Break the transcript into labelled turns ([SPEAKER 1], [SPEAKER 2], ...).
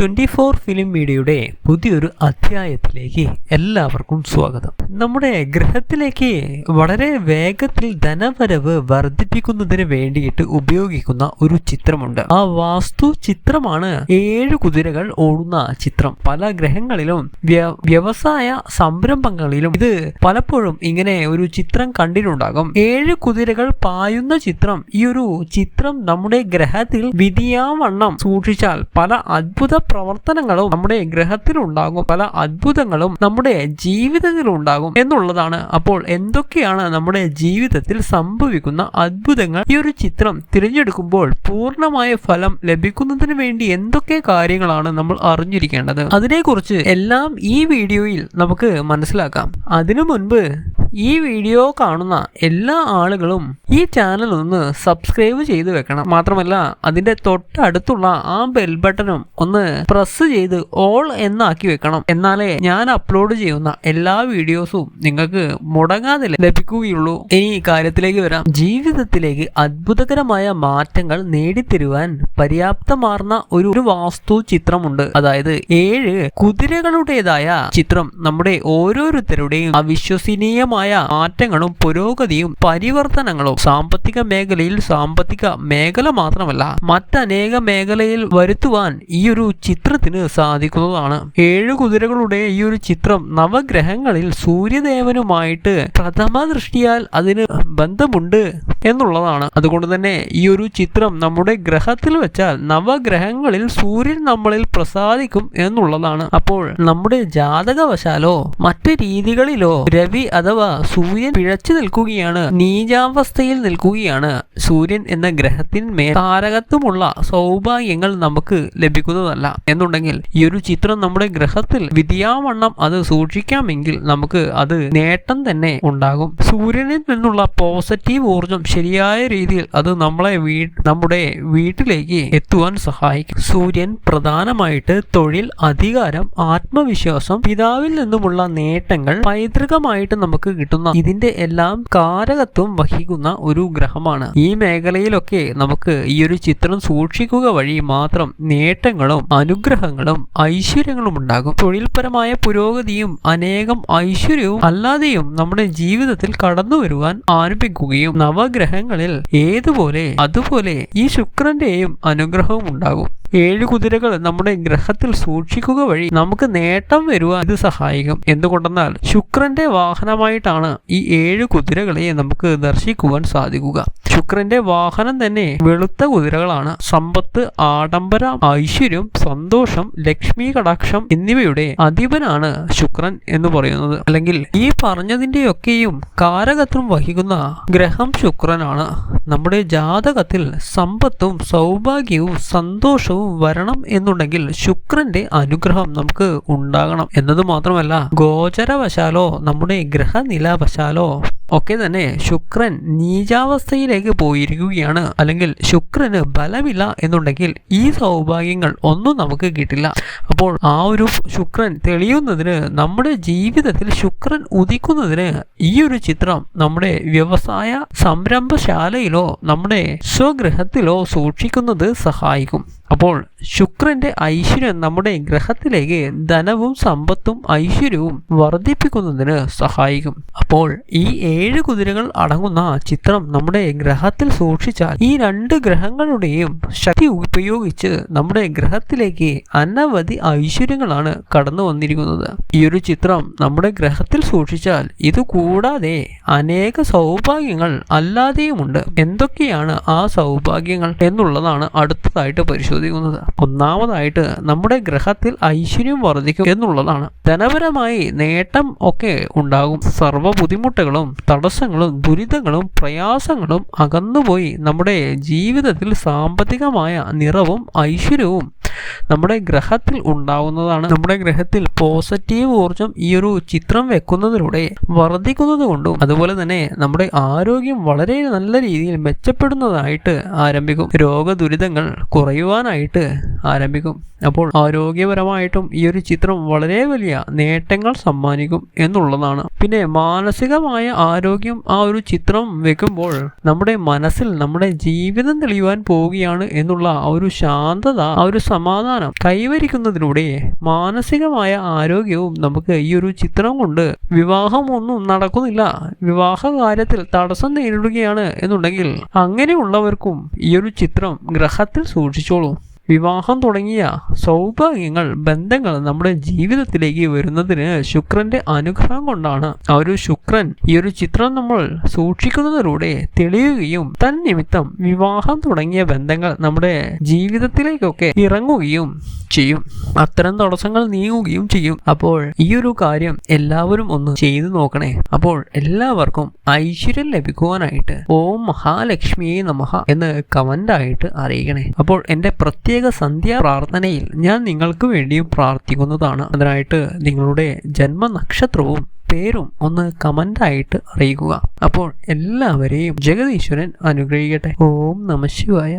[SPEAKER 1] Twenty four film മീഡിയയുടെ പുതിയൊരു അധ്യായത്തിലേക്ക് എല്ലാവർക്കും സ്വാഗതം. നമ്മുടെ ഗ്രഹത്തിലേക്ക് വളരെ വേഗത്തിൽ ധനവരവ് വർദ്ധിപ്പിക്കുന്നതിന് വേണ്ടിയിട്ട് ഉപയോഗിക്കുന്ന ഒരു ചിത്രമുണ്ട്. ആ വാസ്തു ചിത്രമാണ് ഏഴ് കുതിരകൾ ഓടുന്ന ചിത്രം. പല ഗ്രഹങ്ങളിലും വ്യവസായ സംരംഭങ്ങളിലും ഇത് പലപ്പോഴും ഇങ്ങനെ ഒരു ചിത്രം കണ്ടിട്ടുണ്ടാകും. ഏഴ് കുതിരകൾ പായുന്ന ചിത്രം. ഈ ഒരു ചിത്രം നമ്മുടെ ഗ്രഹത്തിൽ വിധിയാവണ്ണം സൂക്ഷിച്ചാൽ പല അത്ഭുത പ്രവർത്തനങ്ങളും നമ്മുടെ ഗ്രഹത്തിലുണ്ടാകും. പല അത്ഭുതങ്ങളും നമ്മുടെ ജീവിതത്തിൽ ഉണ്ടാകും എന്നുള്ളതാണ്. അപ്പോൾ എന്തൊക്കെയാണ് നമ്മുടെ ജീവിതത്തിൽ സംഭവിക്കുന്ന അത്ഭുതങ്ങൾ? ഈ ഒരു ചിത്രം തിരഞ്ഞെടുക്കുമ്പോൾ പൂർണമായ ഫലം ലഭിക്കുന്നതിന് വേണ്ടി എന്തൊക്കെ കാര്യങ്ങളാണ് നമ്മൾ അറിഞ്ഞിരിക്കേണ്ടത്? അതിനെക്കുറിച്ച് എല്ലാം ഈ വീഡിയോയിൽ നമുക്ക് മനസ്സിലാക്കാം. അതിനു മുൻപ് ഈ വീഡിയോ കാണുന്ന എല്ലാ ആളുകളും ഈ ചാനൽ ഒന്ന് സബ്സ്ക്രൈബ് ചെയ്തു വെക്കണം. മാത്രമല്ല അതിന്റെ തൊട്ടടുത്തുള്ള ആ ബെൽ ബട്ടണും ഒന്ന് പ്രസ് ചെയ്ത് ഓൾ എന്നാക്കി വെക്കണം. എന്നാലേ ഞാൻ അപ്ലോഡ് ചെയ്യുന്ന എല്ലാ വീഡിയോസും നിങ്ങൾക്ക് മുടങ്ങാതെ ലഭിക്കുകയുള്ളൂ. ഇനി കാര്യത്തിലേക്ക് വരാം. ജീവിതത്തിലേക്ക് അത്ഭുതകരമായ മാറ്റങ്ങൾ നേടിത്തരുവാൻ പര്യാപ്തമാർന്ന ഒരു ഒരു വാസ്തു ചിത്രമുണ്ട്. അതായത് ഏഴ് കുതിരകളുടേതായ ചിത്രം നമ്മുടെ ഓരോരുത്തരുടെയും അവിശ്വസനീയമായ മാറ്റങ്ങളും പുരോഗതിയും പരിവർത്തനങ്ങളും സാമ്പത്തിക മേഖലയിൽ സാമ്പത്തിക മേഖല മാത്രമല്ല മറ്റനേക മേഖലയിൽ വരുത്തുവാൻ ഈ ഒരു ചിത്രത്തിന് സാധിക്കുന്നതാണ്. ഏഴ് കുതിരകളുടെ ഈ ഒരു ചിത്രം നവഗ്രഹങ്ങളിൽ സൂര്യദേവനുമായിട്ട് പ്രഥമ ദൃഷ്ടിയാൽ അതിന് ബന്ധമുണ്ട് എന്നുള്ളതാണ്. അതുകൊണ്ട് തന്നെ ഈ ഒരു ചിത്രം നമ്മുടെ ഗ്രഹത്തിൽ വെച്ചാൽ നവഗ്രഹങ്ങളിൽ സൂര്യൻ നമ്മളിൽ പ്രസാദിക്കും എന്നുള്ളതാണ്. അപ്പോൾ നമ്മുടെ ജാതകവശാലോ മറ്റ് രീതികളിലോ രവി അഥവാ സൂര്യൻ പിഴച്ചു നിൽക്കുകയാണ്. നീചാവസ്ഥയിൽ നിൽക്കുകയാണ്. സൂര്യൻ എന്ന ഗ്രഹത്തിന്മേൽ താരകത്വമുള്ള സൗഭാഗ്യങ്ങൾ നമുക്ക് ലഭിക്കുന്നതല്ല. എന്നുണ്ടെങ്കിൽ ഈ ഒരു ചിത്രം നമ്മുടെ ഗ്രഹത്തിൽ വിധിയാവണ്ണം അത് സൂക്ഷിക്കാമെങ്കിൽ നമുക്ക് അത് നേട്ടം തന്നെ ഉണ്ടാകും. സൂര്യനിൽ നിന്നുള്ള പോസിറ്റീവ് ഊർജം ശരിയായ രീതിയിൽ അത് നമ്മളെ വീ നമ്മുടെ വീട്ടിലേക്ക് എത്തുവാൻ സഹായിക്കും. സൂര്യൻ പ്രധാനമായിട്ട് തൊഴിൽ അധികാരം ആത്മവിശ്വാസം പിതാവിൽ നിന്നുമുള്ള നേട്ടങ്ങൾ പൈതൃകമായിട്ട് നമുക്ക് കിട്ടുന്ന ഇതിന്റെ എല്ലാം കാരകത്വം വഹിക്കുന്ന ഒരു ഗ്രഹമാണ്. ഈ മേഖലയിലൊക്കെ നമുക്ക് ഈ ഒരു ചിത്രം സൂക്ഷിക്കുക വഴി മാത്രം നേട്ടങ്ങളും അനുഗ്രഹങ്ങളും ഐശ്വര്യങ്ങളും ഉണ്ടാകും. തൊഴിൽപരമായ പുരോഗതിയും അനേകം ഐശ്വര്യവും അല്ലാതെയും നമ്മുടെ ജീവിതത്തിൽ കടന്നു വരുവാൻ ആരംഭിക്കുകയും നവഗ്രഹങ്ങളിൽ ഏതുപോലെ അതുപോലെ ഈ ശുക്രന്റെയും അനുഗ്രഹവും ഉണ്ടാകും. ഏഴ് കുതിരകൾ നമ്മുടെ ഗ്രഹത്തിൽ സൂക്ഷിക്കുക വഴി നമുക്ക് നേട്ടം വരുവാൻ ഇത് സഹായിക്കും. എന്തുകൊണ്ടെന്നാൽ ശുക്രന്റെ വാഹനമായിട്ടാണ് ഈ ഏഴ് കുതിരകളെ നമുക്ക് ദർശിക്കുവാൻ സാധിക്കുക. ശുക്രന്റെ വാഹനം തന്നെ വെളുത്ത കുതിരകളാണ്. സമ്പത്ത് ആഡംബര ഐശ്വര്യം സന്തോഷം ലക്ഷ്മി കടാക്ഷം എന്നിവയുടെ അധിപനാണ് ശുക്രൻ എന്ന് പറയുന്നത്. അല്ലെങ്കിൽ ഈ പറഞ്ഞതിന്റെയൊക്കെയും കാരകത്വം വഹിക്കുന്ന ഗ്രഹം ശുക്രനാണ്. നമ്മുടെ ജാതകത്തിൽ സമ്പത്തും സൗഭാഗ്യവും സന്തോഷവും വരണം എന്നുണ്ടെങ്കിൽ ശുക്രന്റെ അനുഗ്രഹം നമുക്ക് ഉണ്ടാകണം. എന്നത് മാത്രമല്ല ഗോചരവശാലോ നമ്മുടെ ഗ്രഹനിലവശാലോ ഒക്കെ തന്നെ ശുക്രൻ നീചാവസ്ഥയിലേക്ക് പോയിരിക്കുകയാണ്. അല്ലെങ്കിൽ ശുക്രന് ബലമില്ല എന്നുണ്ടെങ്കിൽ ഈ സൗഭാഗ്യങ്ങൾ ഒന്നും നമുക്ക് കിട്ടില്ല. അപ്പോൾ ആ ഒരു ശുക്രൻ തെളിയുന്നതിന് നമ്മുടെ ജീവിതത്തിൽ ശുക്രൻ ഉദിക്കുന്നതിന് ഈ ഒരു ചിത്രം നമ്മുടെ വ്യവസായ സംരംഭശാലയിലോ നമ്മുടെ സ്വഗൃഹത്തിലോ സൂക്ഷിക്കുന്നത് സഹായിക്കും. അപ്പോൾ ശുക്രന്റെ ഐശ്വര്യം നമ്മുടെ ഗ്രഹത്തിലേക്ക് ധനവും സമ്പത്തും ഐശ്വര്യവും വർദ്ധിപ്പിക്കുന്നതിന് സഹായിക്കും. അപ്പോൾ ഈ ഏഴ് കുതിരകൾ അടങ്ങുന്ന ചിത്രം നമ്മുടെ ഗ്രഹത്തിൽ സൂക്ഷിച്ചാൽ ഈ രണ്ട് ഗ്രഹങ്ങളുടെയും ശക്തി ഉപയോഗിച്ച് നമ്മുടെ ഗ്രഹത്തിലേക്ക് അനവധി ഐശ്വര്യങ്ങളാണ് കടന്നു വന്നിരിക്കുന്നത്. ഈ ഒരു ചിത്രം നമ്മുടെ ഗ്രഹത്തിൽ സൂക്ഷിച്ചാൽ ഇത് കൂടാതെ അനേക സൗഭാഗ്യങ്ങൾ അല്ലാതെയുമുണ്ട്. എന്തൊക്കെയാണ് ആ സൗഭാഗ്യങ്ങൾ എന്നുള്ളതാണ് അടുത്തതായിട്ട് പരിശോധിക്കുന്നത്. ഒന്നാമതായിട്ട് നമ്മുടെ ഗ്രഹത്തിൽ ഐശ്വര്യം വർദ്ധിക്കും എന്നുള്ളതാണ്. ധനപരമായി നേട്ടം ഒക്കെ ഉണ്ടാകും. സർവ ബുദ്ധിമുട്ടുകളും തടസ്സങ്ങളും ദുരിതങ്ങളും പ്രയാസങ്ങളും അകന്നുപോയി നമ്മുടെ ജീവിതത്തിൽ സാമ്പത്തികമായ നിറവും ഐശ്വര്യവും നമ്മുടെ ഗ്രഹത്തിൽ ഉണ്ടാവുന്നതാണ് നമ്മുടെ ഗ്രഹത്തിൽ പോസിറ്റീവ് ഊർജം ഈ ഒരു ചിത്രം വെക്കുന്നതിലൂടെ വർദ്ധിക്കുന്നത് കൊണ്ടും അതുപോലെ തന്നെ നമ്മുടെ ആരോഗ്യം വളരെ നല്ല രീതിയിൽ മെച്ചപ്പെടുന്നതായിട്ട് ആരംഭിക്കും. രോഗദുരിതങ്ങൾ കുറയുവാനായിട്ട് ആരംഭിക്കും. അപ്പോൾ ആരോഗ്യപരമായിട്ടും ഈ ഒരു ചിത്രം വളരെ വലിയ നേട്ടങ്ങൾ സമ്മാനിക്കും എന്നുള്ളതാണ്. പിന്നെ മാനസികമായ ആരോഗ്യം ആ ഒരു ചിത്രം വെക്കുമ്പോൾ നമ്മുടെ മനസ്സിൽ നമ്മുടെ ജീവിതം തെളിയുവാൻ പോവുകയാണ് എന്നുള്ള ആ ഒരു ശാന്തത ആ ഒരു സമാ സമാധാനം. കൈവരിക്കുന്നതിലൂടെ മാനസികമായ ആരോഗ്യവും നമുക്ക് ഈ ഒരു ചിത്രം കൊണ്ട് വിവാഹമൊന്നും നടക്കുന്നില്ല. വിവാഹ കാര്യത്തിൽ തടസ്സം നേരിടുകയാണ് എന്നുണ്ടെങ്കിൽ അങ്ങനെയുള്ളവർക്കും ഈ ഒരു ചിത്രം ഗ്രഹത്തിൽ സൂക്ഷിച്ചോളൂ. വിവാഹം തുടങ്ങിയ സൗഭാഗ്യങ്ങൾ ബന്ധങ്ങൾ നമ്മുടെ ജീവിതത്തിലേക്ക് വരുന്നതിന് ശുക്രന്റെ അനുഗ്രഹം കൊണ്ടാണ്. ആ ഒരു ശുക്രൻ ഈ ഒരു ചിത്രം നമ്മൾ സൂക്ഷിക്കുന്നതിലൂടെ തെളിയുകയും തന്നിമിത്തം വിവാഹം തുടങ്ങിയ ബന്ധങ്ങൾ നമ്മുടെ ജീവിതത്തിലേക്കൊക്കെ ഇറങ്ങുകയും ചെയ്യും. അത്തരം തടസ്സങ്ങൾ നീങ്ങുകയും ചെയ്യും. അപ്പോൾ ഈ ഒരു കാര്യം എല്ലാവരും ഒന്ന് ചെയ്തു നോക്കണേ. അപ്പോൾ എല്ലാവർക്കും ഐശ്വര്യം ലഭിക്കുവാനായിട്ട് ഓം മഹാലക്ഷ്മിയെ നമഹ എന്ന് കമന്റായിട്ട് അറിയിക്കണേ. അപ്പോൾ എന്റെ പ്രത്യേക സന്ധ്യാ പ്രാർത്ഥനയിൽ ഞാൻ നിങ്ങൾക്ക് വേണ്ടിയും പ്രാർത്ഥിക്കുന്നതാണ്. അതിനായിട്ട് നിങ്ങളുടെ ജന്മനക്ഷത്രവും പേരും ഒന്ന് കമന്റായിട്ട് അറിയിക്കുക. അപ്പോൾ എല്ലാവരെയും ജഗദീശ്വരൻ അനുഗ്രഹിക്കട്ടെ. ഓം നമ ശിവായ.